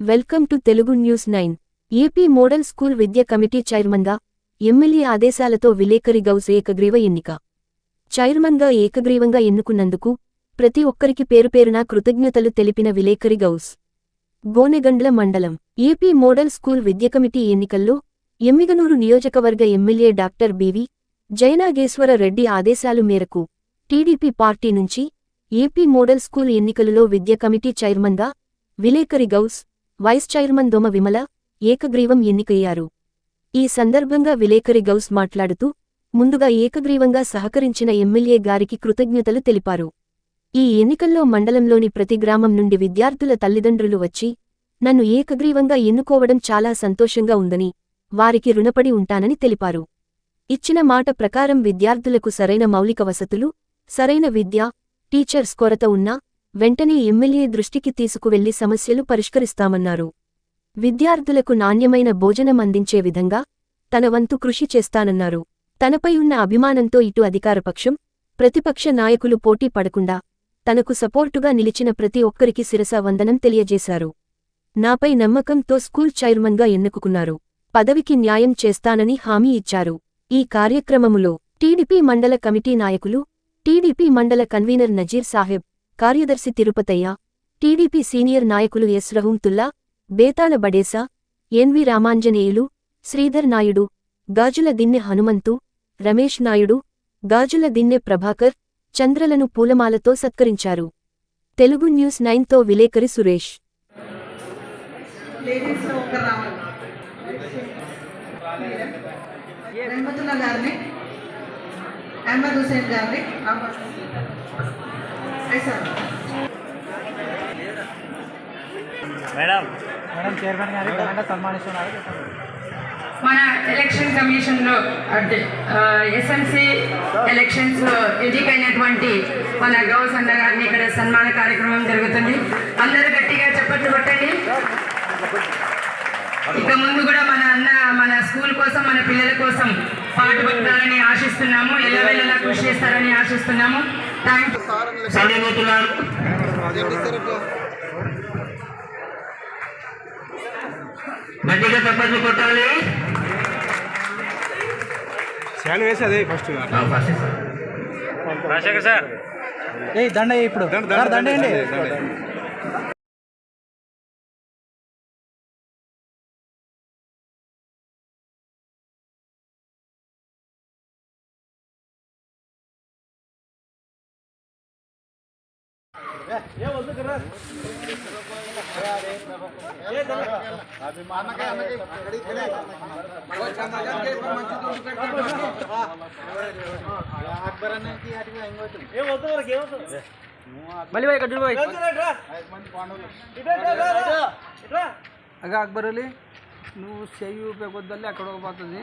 Welcome to Telugu news nine. AP model school Vidya committee చైర్మన్గా MLA ఆదేశాలతో విలేకరి గౌస్ ఏకగ్రీవ ఎన్నిక. చైర్మన్గా ఏకగ్రీవంగా ఎన్నుకున్నందుకు ప్రతి ఒక్కరికి పేరుపేరున కృతజ్ఞతలు తెలిపిన విలేకరి గౌస్. గోనెగండ్ల మండలం. ఏపీ మోడల్ స్కూల్ విద్య కమిటీ ఎన్నికల్లో ఎమ్మిగనూరు నియోజకవర్గ MLA doctor BV Jayanageswara Reddy ఆదేశాలు మేరకు టీడీపీ పార్టీ నుంచి ఏపీ మోడల్ స్కూల్ ఎన్నికలలో విద్య కమిటీ చైర్మన్గా విలేకరి గౌస్ వైస్ చైర్మన్ దొమ విమల ఏకగ్రీవం ఎన్నికయ్యారు. ఈ సందర్భంగా విలేకరి గౌస్ మాట్లాడుతూ ముందుగా ఏకగ్రీవంగా సహకరించిన ఎమ్మెల్యే గారికి కృతజ్ఞతలు తెలిపారు. ఈ ఎన్నికల్లో మండలంలోని ప్రతి గ్రామం నుండి విద్యార్థుల తల్లిదండ్రులు వచ్చి నన్ను ఏకగ్రీవంగా ఎన్నుకోవడం చాలా సంతోషంగా ఉందని వారికి రుణపడి ఉంటానని తెలిపారు. ఇచ్చిన మాట ప్రకారం విద్యార్థులకు సరైన మౌలిక వసతులు సరైన విద్య టీచర్స్ కొరత ఉన్నా వెంటనే ఎమ్మెల్యే దృష్టికి తీసుకువెళ్ళి సమస్యలు పరిష్కరిస్తామన్నారు. విద్యార్థులకు నాణ్యమైన భోజనం అందించే విధంగా తన వంతు కృషి చేస్తానన్నారు. తనపై ఉన్న అభిమానంతో ఇటు అధికారపక్షం ప్రతిపక్ష నాయకులు పోటీ పడకుండా తనకు సపోర్టుగా నిలిచిన ప్రతి ఒక్కరికి శిరస వందనం తెలియజేశారు. నాపై నమ్మకంతో స్కూల్ చైర్మన్గా ఎన్నుకున్నారు. పదవికి న్యాయం చేస్తానని హామీ ఇచ్చారు. ఈ కార్యక్రమములో టీడీపీ మండల కమిటీ నాయకులు టీడీపీ మండల కన్వీనర్ నజీర్ సాహెబ్ కార్యదర్శి తిరుపతయ్య టీడీపీ సీనియర్ నాయకులు S. Rahamthulla Bethala Badesa N V Ramanjaneyulu Sridhar Naidu Gajula Dinne Hanumanthu Ramesh Naidu Gajula Dinne Prabhakar చంద్రలను పూలమాలతో సత్కరించారు. తెలుగు న్యూస్ నైన్తో విలేకరి సురేష్. గారిని అహ్మద్ హుసేన్ గారిని మేడం. మేడం చైర్మన్ గారు ఘనంగా సన్మానిస్తున్నారు? మన ఎలక్షన్ కమిషన్లో అంటే ఎస్ఎంసి ఎలక్షన్స్ ఎన్నికైనటువంటి మన గౌస్ అన్న గారిని ఇక్కడ సన్మాన కార్యక్రమం జరుగుతుంది. అందరూ గట్టిగా చప్పట్లు కొట్టండి. ఇక ముందు కూడా మన అన్న మన స్కూల్ కోసం మన పిల్లల కోసం పాటుపడతారని ఆశిస్తున్నాము. ఎల్లవెల్లలా కృషి చేస్తారని ఆశిస్తున్నాము. సందేమవుతున్నారు గట్టిగా చప్పట్లు కొట్టాలి. శాలు వేసి అదే ఫస్ట్ రాజశేఖర్ సార్. ఏ దండ ఇప్పుడు. సార్, దండ. మళ్ళీ పోయి ఇక్కడ పోయి అగా అక్బర్ అలీ నువ్వు చెయ్యి ఊపే కొద్దల్లి అక్కడ పోతుంది